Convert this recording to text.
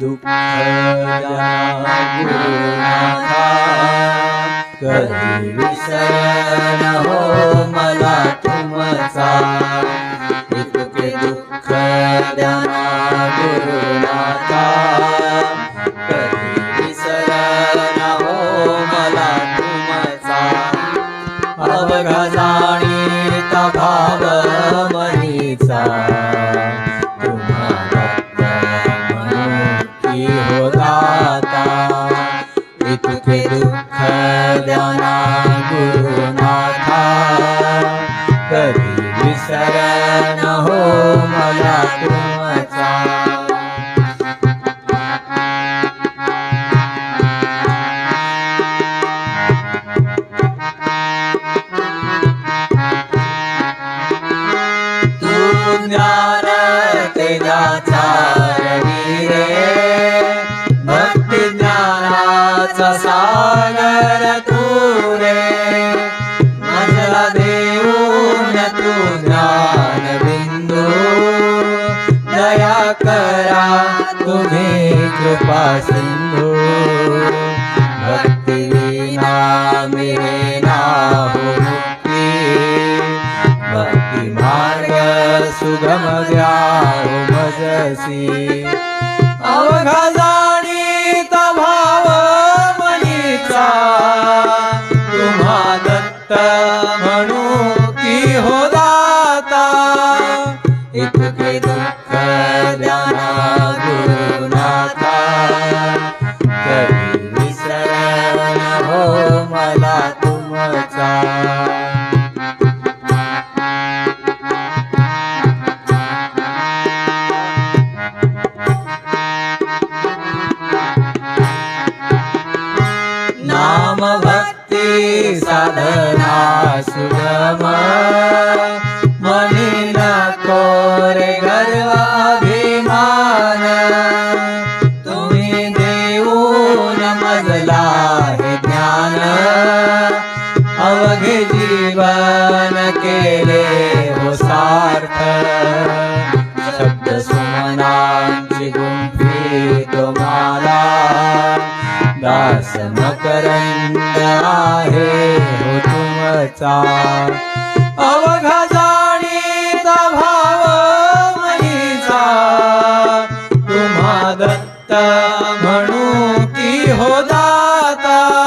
दुःख गुरुनाथा कधी विसर हो मला तुमचा इतके दुःख द्या गुरुनाथा कधी विसर हो मला तुमचा अवघा इतके दुःख द्याना गुरुनाथा कधी विसरण हो मला तुमचा तू ज्ञान तेजाचा रवी रे ज्ञानाचा सागर तू रे माझला देऊन तू ज्ञान बिंदू. दया करा तुम्ही कृपा सिंधू. भक्ती विना मेरे ना भक्ती मार्ग सुगम द्या मजसी. अवघा भक्त म्हणू की हो दाता इतके दुःख गुरुनाथा कधी विसरण हो मला तुमचा. नाम भक्त साधना सुगम। मनी नको रे गर्वाभिमान तुम्ही देऊन मजला हे ज्ञान। अवघे जीवन केले हो सार्थ। शब्द सुमनांची गुंफी तुम्हाला दास मकरंद आहे हो तुमचा अवघा जाणीचा भाव मनीचा तुम्हा दत्त म्हणू की हो दाता.